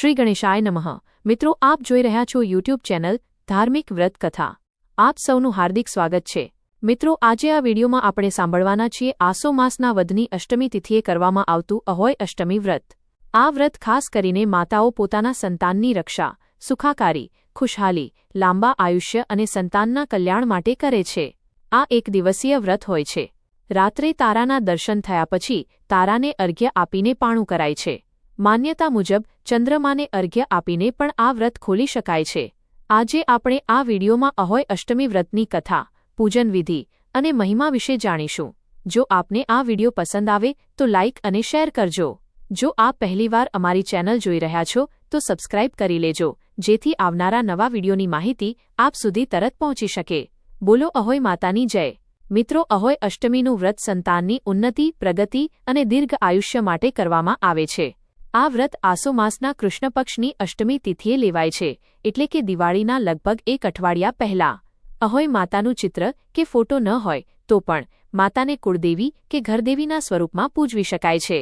શ્રી ગણેશાય નમઃ. મિત્રો, આપ જોઈ રહ્યા છો યુટ્યુબ ચેનલ ધાર્મિક વ્રત કથા. આપ સૌનું હાર્દિક સ્વાગત છે. મિત્રો, આજે આ વિડીયોમાં આપણે સાંભળવાના છીએ આસો માસના વધની અષ્ટમી તિથિએ કરવામાં આવતું અહોય અષ્ટમી વ્રત. આ વ્રત ખાસ કરીને માતાઓ પોતાના સંતાનની રક્ષા, સુખાકારી, ખુશહાલી, લાંબા આયુષ્ય અને સંતાનના કલ્યાણ માટે કરે છે. આ એક દિવસીય વ્રત હોય છે. રાત્રે તારાના દર્શન થયા પછી તારાને અર્ઘ્ય આપીને પાણું કરાય છે. માન્યતા મુજબ, ચંદ્રમાને અર્ઘ્ય આપીને પણ આ વ્રત ખોલી શકાય છે. આજે આપણે આ વિડીયોમાં અહોય અષ્ટમી વ્રતની કથા, પૂજન વિધિ અને મહિમા વિશે જાણીશું. જો આપને આ વીડિયો પસંદ આવે, તો લાઇક અને શેર કરજો. જો આપ પહેલીવાર અમારી ચેનલ જોઈ રહ્યા છો, તો સબસ્ક્રાઇબ કરી લેજો, જેથી આવનારા નવા વિડીયોની માહિતી આપ સુધી તરત પહોંચી શકે. બોલો અહોય માતાની જય. મિત્રો, અહોય અષ્ટમીનું વ્રત સંતાનની ઉન્નતિ, પ્રગતિ અને દીર્ઘ આયુષ્ય માટે કરવામાં આવે છે. આ વ્રત આસો માસના કૃષ્ણપક્ષની અષ્ટમી તિથિએ લેવાય છે, એટલે કે દિવાળીના લગભગ એક અઠવાડિયા પહેલાં. અહોય માતાનું ચિત્ર કે ફોટો ન હોય, તો પણ માતાને કુળદેવી કે ઘરદેવીના સ્વરૂપમાં પૂજવી શકાય છે.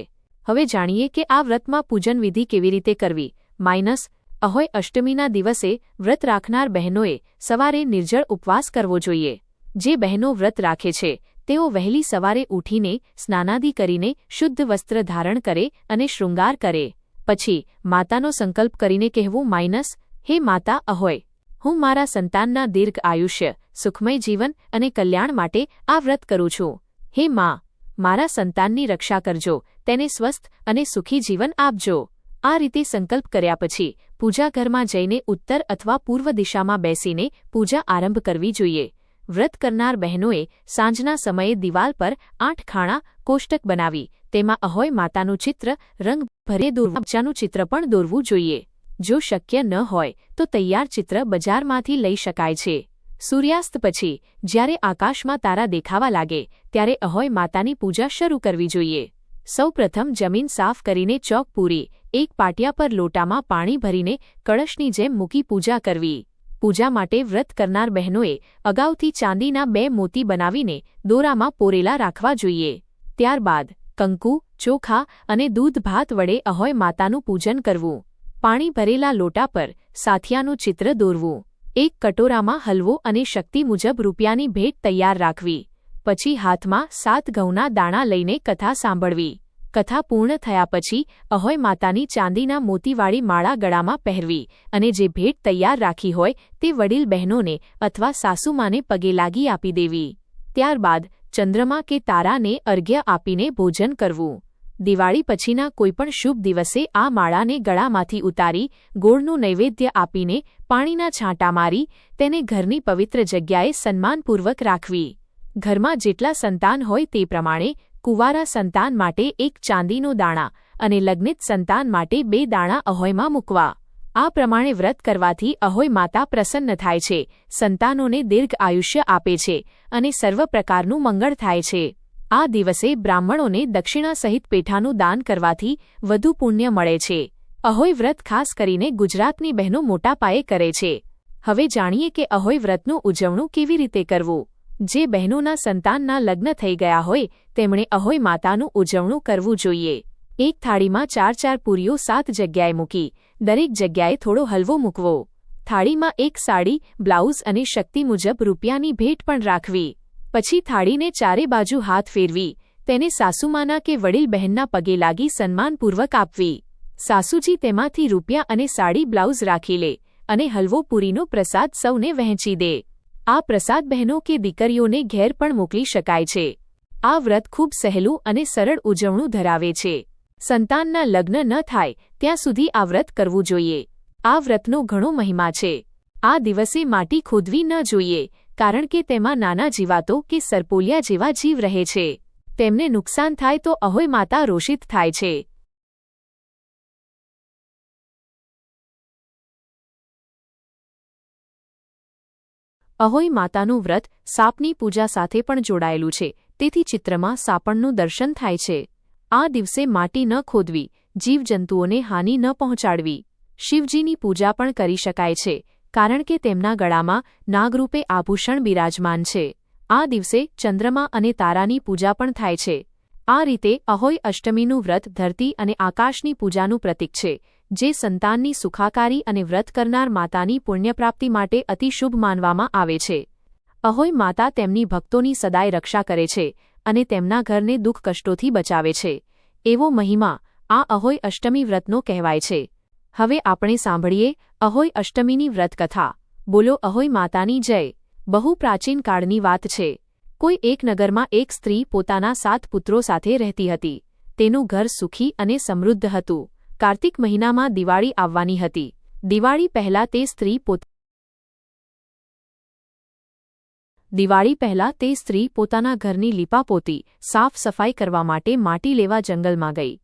હવે જાણીએ કે આ વ્રતમાં પૂજન વિધિ કેવી રીતે કરવી. માઇનસ, અહોય અષ્ટમીના દિવસે વ્રત રાખનાર બહેનોએ સવારે નિર્જળ ઉપવાસ કરવો જોઈએ. જે બહેનો વ્રત રાખે છે તેઓ વહેલી સવારે ઉઠીને સ્નાનાદિ કરીને શુદ્ધ વસ્ત્ર ધારણ કરે અને શૃંગાર કરે. પછી, માતાનો સંકલ્પ કરીને કહેવું, માઇનસ, હે માતા, અહોય. હું મારા સંતાનના દીર્ઘ આયુષ્ય, સુખમય જીવન અને કલ્યાણ માટે આ વ્રત કરું છું. હે મા, મારા સંતાનની રક્ષા કરજો, તેને સ્વસ્થ અને સુખી જીવન આપજો. આ રીતે સંકલ્પ કર્યા પછી, પૂજાઘરમાં જઈને ઉત્તર અથવા પૂર્વ દિશામાં બેસીને પૂજા આરંભ કરવી જોઈએ. વ્રત કરનાર બહેનોએ સાંજના સમયે દિવાલ પર આઠ ખાણા કોષ્ટક બનાવી, તેમાં અહોય માતાનું ચિત્ર, રંગ ભરે દોરવાબજાનું ચિત્ર પણ દોરવું જોઈએ. જો શક્ય ન હોય, તો તૈયાર ચિત્ર બજારમાંથી લઈ શકાય છે. સૂર્યાસ્ત પછી, જ્યારે આકાશમાં તારા દેખાવા લાગે, ત્યારે અહોય માતાની પૂજા શરૂ કરવી જોઈએ. સૌપ્રથમ જમીન સાફ કરીને ચોક પૂરી, એક પાટિયા પર લોટામાં પાણી ભરીને કળશની જેમ મૂકી પૂજા કરવી. પૂજા માટે વ્રત કરનાર બહેનોએ અગાઉથી ચાંદીના બે મોતી બનાવીને દોરામાં પોરેલા રાખવા જોઈએ. ત્યારબાદ કંકુ, ચોખા અને દૂધ ભાત વડે અહોય માતાનું પૂજન કરવું. પાણી ભરેલા લોટા પર સાથિયાનું ચિત્ર દોરવું. એક કટોરામાં હલવો અને શક્તિ મુજબ રૂપિયાની ભેટ તૈયાર રાખવી. પછી હાથમાં સાત ઘઉંના દાણા લઈને કથા સાંભળવી. કથા પૂર્ણ થયા પછી અહોય માતાની ચાંદીના મોતીવાળી માળા ગળામાં પહેરવી અને જે ભેટ તૈયાર રાખી હોય તે વડીલ બહેનોને અથવા સાસુમાને પગે લાગી આપી દેવી. ત્યારબાદ ચંદ્રમા કે તારાને અર્ઘ્ય આપીને ભોજન કરવું. દિવાળી પછીના કોઈપણ શુભ દિવસે આ માળાને ગળામાંથી ઉતારી ગોળનું નૈવેદ્ય આપીને પાણીના છાંટા મારી તેને ઘરની પવિત્ર જગ્યાએ સન્માનપૂર્વક રાખવી. ઘરમાં જેટલા સંતાન હોય તે પ્રમાણે કુંવારા સંતાન માટે એક ચાંદીનો દાણા અને લગ્નિત સંતાન માટે બે દાણા અહોયમાં મૂકવા. આ પ્રમાણે વ્રત કરવાથી અહોય માતા પ્રસન્ન થાય છે, સંતાનોને દીર્ઘ આયુષ્ય આપે છે અને સર્વ પ્રકારનું મંગળ થાય છે. આ દિવસે બ્રાહ્મણોને દક્ષિણા સહિત પેઠાનું દાન કરવાથી વધુ પુણ્ય મળે છે. અહોય વ્રત ખાસ કરીને ગુજરાતની બહેનો મોટા પાયે કરે છે. હવે જાણીએ કે અહોય વ્રતનું ઉજવણું કેવી રીતે કરવું. જે બહેનોના સંતાનના લગ્ન થઈ ગયા હોય, તેમણે અહોય માતાનું ઉજવણું કરવું જોઈએ. એક થાળીમાં ચાર ચાર પૂરીઓ સાત જગ્યાએ મૂકી, દરેક જગ્યાએ થોડો હલવો મૂકવો. થાળીમાં એક સાડી, બ્લાઉઝ અને શક્તિ મુજબ રૂપિયાની ભેટ પણ રાખવી. પછી થાળીને ચારે બાજુ હાથ ફેરવી, તેને સાસુમાના કે વડીલ બહેનના પગે લાગી સન્માનપૂર્વક આપવી. સાસુજી તેમાંથી રૂપિયા અને સાડી, બ્લાઉઝ રાખી લે અને હલવો પૂરીનો પ્રસાદ સૌને વહેંચી દે. આ પ્રસાદ બહેનો કે દીકરીઓને ઘેર પણ મોકલી શકાય છે. આ વ્રત ખૂબ સહેલું અને સરળ ઉજવણું ધરાવે છે. સંતાનના લગ્ન ન થાય, ત્યાં સુધી આ વ્રત કરવું જોઈએ. આ વ્રતનો ઘણો મહિમા છે. આ દિવસે માટી ખોદવી ન જોઈએ, કારણ કે તેમાં નાના જીવાતો કે સરપોલિયા જેવા જીવ રહે છે. તેમને નુકસાન થાય તો અહોય માતા રોષિત થાય છે. અહોઈ માતાનું વ્રત સાપની પૂજા સાથે પણ જોડાયેલું છે. તેથી ચિત્રમાં સાપણનું દર્શન થાય છે. આ દિવસે માટી ન ખોદવી, જીવજંતુઓને હાનિ ન પહોંચાડવી. શિવજીની પૂજા પણ કરી શકાય છે, કારણ કે તેમના ગળામાં નાગરૂપે આભૂષણ બિરાજમાન છે. આ દિવસે ચંદ્રમા અને તારાની પૂજા પણ થાય છે. આ રીતે અહોઈ અષ્ટમીનું વ્રત ધરતી અને આકાશની પૂજાનું પ્રતીક છે. જે સંતાનની સુખાકારી અને વ્રત કરનાર માતાની પુણ્યપ્રાપ્તિ માટે અતિશુભ માનવામાં આવે છે. અહોય માતા તેમની ભક્તોની સદાય રક્ષા કરે છે અને તેમના ઘરને દુઃખ કષ્ટોથી બચાવે છે. એવો મહિમા આ અહોય અષ્ટમી વ્રતનો કહેવાય છે. હવે આપણે સાંભળીએ અહોય અષ્ટમીની વ્રતકથા. બોલો અહોય માતાની જય. બહુ પ્રાચીન કાળની વાત છે. કોઈ એક નગરમાં એક સ્ત્રી પોતાના સાત પુત્રો સાથે રહેતી હતી. તેનું ઘર સુખી અને સમૃદ્ધ હતું. કાર્તિક મહિનામાં દિવાળી આવવાની હતી. દિવાળી પહેલાં તે સ્ત્રી પોત, દિવાળી પહેલાં તે સ્ત્રી પોતાના ઘરની લીપાપોતી સાફ સફાઈ કરવા માટે માટી લેવા જંગલમાં ગઈ.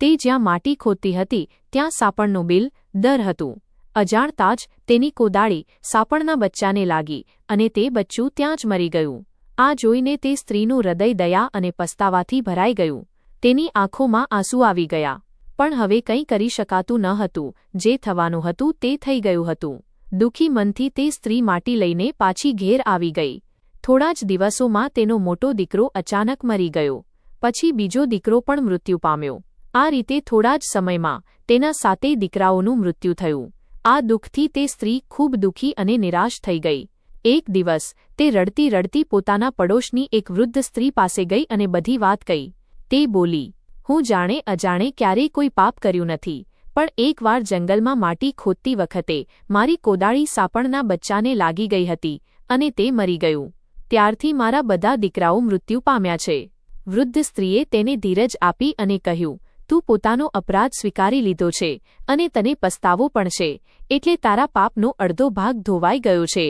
તે જ્યાં માટી ખોદતી હતી, ત્યાં સાપણનું બિલ, દર હતું. અજાણતા જ તેની કોદાળી સાપણના બચ્ચાને લાગી અને તે બચ્ચું ત્યાં જ મરી ગયું. આ જોઈને તે સ્ત્રીનું હૃદય દયા અને પસ્તાવાથી ભરાઈ ગયું. તેની આંખોમાં આંસુ આવી ગયા. પણ હવે કંઈ કરી શકાતું ન હતું. જે થવાનું હતું તે થઈ ગયું હતું. દુઃખી મનથી તે સ્ત્રી માટી લઈને પાછી ઘેર આવી ગઈ. થોડા જ દિવસોમાં તેનો મોટો દીકરો અચાનક મરી ગયો. પછી બીજો દીકરો પણ મૃત્યુ પામ્યો. આ રીતે થોડા જ સમયમાં તેના સાતેય દીકરાઓનું મૃત્યુ થયું. આ દુઃખથી તે સ્ત્રી ખૂબ દુઃખી અને નિરાશ થઈ ગઈ. એક દિવસ તે રડતી રડતી પોતાના પડોશની એક વૃદ્ધ સ્ત્રી પાસે ગઈ અને બધી વાત કહી. તે બોલી હું જાણે અજાણે ક્યારેય કોઈ પાપ કર્યું નથી, પણ એકવાર જંગલમાં માટી ખોદતી વખતે મારી કોદાળી સાપણના બચ્ચાને લાગી ગઈ હતી અને તે મરી ગયું. ત્યારથી મારા બધા દીકરાઓ મૃત્યુ પામ્યા છે. વૃદ્ધ સ્ત્રીએ તેને ધીરજ આપી અને કહ્યું, તું પોતાનો અપરાધ સ્વીકારી લીધો છે અને તને પસ્તાવો પણ છે, એટલે તારા પાપનો અડધો ભાગ ધોવાઈ ગયો છે.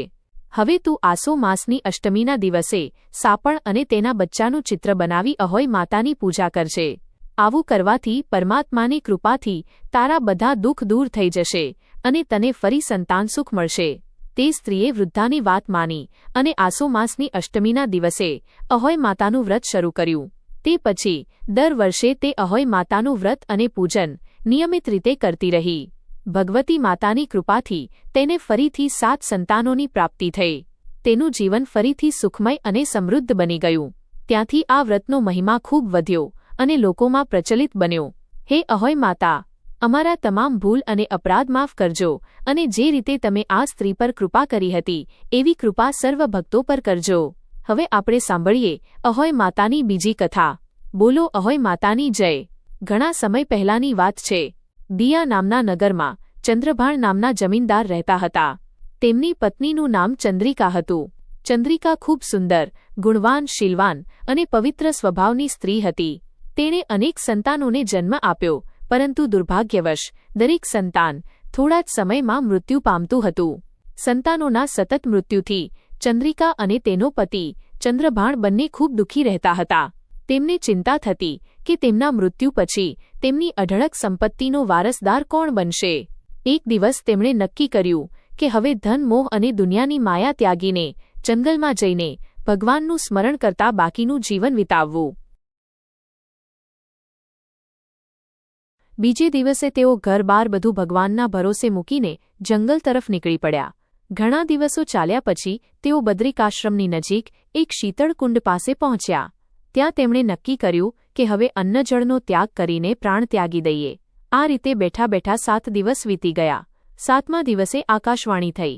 હવે તું આસો માસની અષ્ટમીના દિવસે સાપણ અને તેના બચ્ચાનું ચિત્ર બનાવી અહોય માતાની પૂજા કરજે. આવું કરવાથી પરમાત્માની કૃપાથી તારા બધા દુઃખ દૂર થઈ જશે અને તને ફરી સંતાન સુખ મળશે. તે સ્ત્રીએ વૃદ્ધાની વાત માની અને આસો માસની અષ્ટમીના દિવસે અહોય માતાનું વ્રત શરૂ કર્યું. તે પછી દર વર્ષે તે અહોય માતાનું વ્રત અને પૂજન નિયમિત રીતે કરતી રહી. ભગવતી માતાની કૃપાથી તેને ફરીથી સાત સંતાનોની પ્રાપ્તિ થઈ. તેનું જીવન ફરીથી સુખમય અને સમૃદ્ધ બની ગયું. ત્યાંથી આ વ્રતનો મહિમા ખૂબ વધ્યો અને લોકોમાં પ્રચલિત બન્યો. હે અહોય માતા, અમારા તમામ ભૂલ અને અપરાધ માફ કરજો અને જે રીતે તમે આ સ્ત્રી પર કૃપા કરી હતી, એવી કૃપા સર્વ ભક્તો પર કરજો. હવે આપણે સાંભળીએ અહોય માતાની બીજી કથા. બોલો અહોય માતાની જય. ઘણા સમય પહેલાની વાત છે. દિયા નામના નગરમાં ચંદ્રભાણ નામના જમીનદાર રહેતા હતા. તેમની પત્નીનું નામ ચંદ્રિકા હતું. ચંદ્રિકા ખૂબ સુંદર, ગુણવાન, શીલવાન અને પવિત્ર સ્વભાવની સ્ત્રી હતી. તેણે અનેક સંતાનોને જન્મ આપ્યો, પરંતુ દુર્ભાગ્યવશ, દરેક સંતાન થોડા જ સમયમાં મૃત્યુ પામતું હતું. સંતાનોના સતત મૃત્યુથી ચંદ્રિકા અને તેનો પતિ ચંદ્રભાણ બંને ખૂબ દુઃખી રહેતા હતા. તેમને ચિંતા થતી કે તેમના મૃત્યુ પછી તેમની અઢળક સંપત્તિનો વારસદાર કોણ બનશે. એક દિવસ તેમણે નક્કી કર્યું કે હવે ધન, મોહ અને દુનિયાની માયા ત્યાગીને જંગલમાં જઈને ભગવાનનું સ્મરણ કરતા બાકીનું જીવન વિતાવવું. બીજે દિવસે તેઓ ઘર બાર બધું ભગવાનના ભરોસે મૂકીને જંગલ તરફ નીકળી પડ્યા. ઘણા દિવસો ચાલ્યા પછી તેઓ બદ્રિકાશ્રમની નજીક એક શીતળકુંડ પાસે પહોંચ્યા. ત્યાં તેમણે નક્કી કર્યું કે હવે અન્નજળનો ત્યાગ કરીને પ્રાણ ત્યાગી દઈએ. આ રીતે બેઠા બેઠા સાત દિવસ વીતી ગયા. સાતમા દિવસે આકાશવાણી થઈ.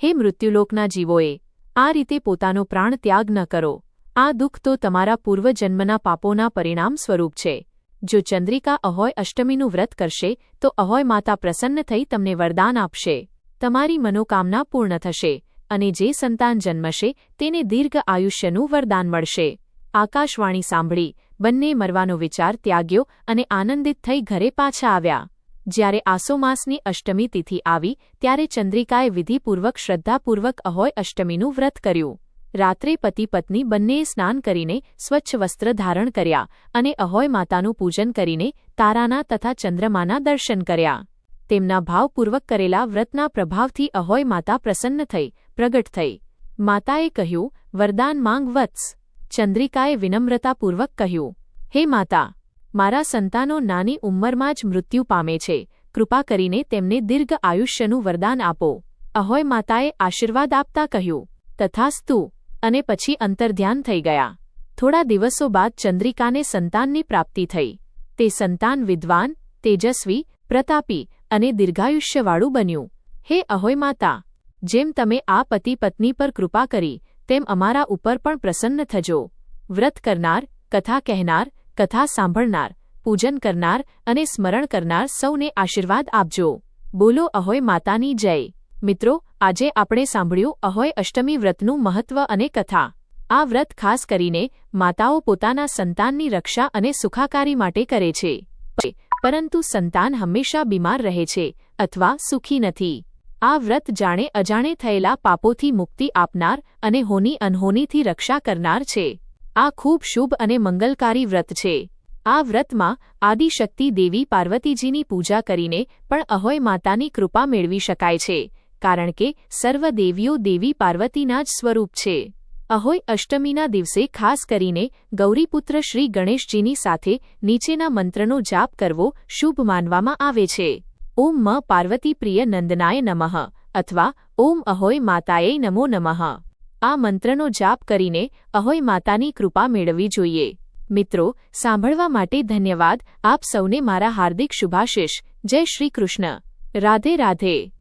હે મૃત્યુલોકના જીવોએ, આ રીતે પોતાનો પ્રાણ ત્યાગ ન કરો. આ દુઃખ તો તમારા પૂર્વજન્મના પાપોના પરિણામ સ્વરૂપ છે. જો ચંદ્રિકા અહોય અષ્ટમીનું વ્રત કરશે, તો અહોય માતા પ્રસન્ન થઈ તમને વરદાન આપશે. તમારી મનોકામના પૂર્ણ થશે અને જે સંતાન જન્મશે, તેને દીર્ઘ આયુષ્યનું વરદાન મળશે. આકાશવાણી સાંભળી, બંને મરવાનો વિચાર ત્યાગ્યો અને આનંદિત થઈ ઘરે પાછા આવ્યા. જ્યારે આસોમાસની અષ્ટમી તિથિ આવી, ત્યારે ચંદ્રિકાએ વિધિપૂર્વક, શ્રદ્ધાપૂર્વક અહોય અષ્ટમીનું વ્રત કર્યું. રાત્રે પતિ પત્ની બંનેએ સ્નાન કરીને સ્વચ્છ વસ્ત્ર ધારણ કર્યા અને અહોય માતાનું પૂજન કરીને તારાના તથા ચંદ્રમાના દર્શન કર્યા. તેમના ભાવપૂર્વક કરેલા વ્રતના પ્રભાવથી અહોય માતા પ્રસન્ન થઈ, પ્રગટ થઈ. માતાએ કહ્યું, વરદાન માંગ વત્સ. ચંદ્રિકાએ વિનમ્રતાપૂર્વક કહ્યું, હે માતા, મારા સંતાનો નાની ઉંમરમાં જ મૃત્યુ પામે છે. કૃપા કરીને તેમને દીર્ઘ આયુષ્યનું વરદાન આપો. અહોય માતાએ આશીર્વાદ આપતા કહ્યું, તથાસ્તુ અને પછી અંતર્ધ્યાન થઈ ગયા. થોડા દિવસો બાદ ચંદ્રિકાને સંતાનની પ્રાપ્તિ થઈ. તે સંતાન વિદ્વાન, તેજસ્વી, પ્રતાપી અને દીર્ઘાયુષ્યવાળું બન્યું. હે અહોય માતા, જેમ તમે આ પતિ પત્ની પર કૃપા કરી, તેમ અમારા ઉપર પણ પ્રસન્ન થજો. વ્રત કરનાર, કથા કહેનાર, કથા સાંભળનાર, પૂજન કરનાર અને સ્મરણ કરનાર સૌને આશીર્વાદ આપજો. બોલો અહોય માતાની જય. મિત્રો આજે આપણે સાંભળ્યું અહોય અષ્ટમી વ્રતનું મહત્વ અને કથા. આ વ્રત ખાસ કરીને માતાઓ પોતાના સંતાનની રક્ષા અને સુખાકારી માટે કરે છે. પરંતુ સંતાન હંમેશા બીમાર રહે છે અથવા સુખી નથી. આ વ્રત જાણે અજાણે થયેલા પાપોથી મુક્તિ આપનાર અને હોની અનહોનીથી રક્ષા કરનાર છે. આ ખૂબ શુભ અને મંગલકારી વ્રત છે. આ વ્રતમાં આદિશક્તિ દેવી પાર્વતીજીની પૂજા કરીને પણ અહોય માતાની કૃપા મેળવી શકાય છે. કારણ કે સર્વ દેવીઓ દેવી પાર્વતીના જ સ્વરૂપ છે. અહોય અષ્ટમીના દિવસે ખાસ કરીને ગૌરીપુત્ર શ્રી ગણેશજીની સાથે નીચેના મંત્રનો જાપ કરવો શુભ માનવામાં આવે છે. ઓમ મ પાર્વતી પ્રિય નંદનાય નમઃ અથવા ઓમ અહોય માતાએ નમો નમઃ. આ મંત્રનો જાપ કરીને અહોય માતાની કૃપા મેળવવી જોઈએ. મિત્રો, સાંભળવા માટે ધન્યવાદ. આપ સૌને મારા હાર્દિક શુભાશીષ. જય શ્રી કૃષ્ણ. રાધે રાધે.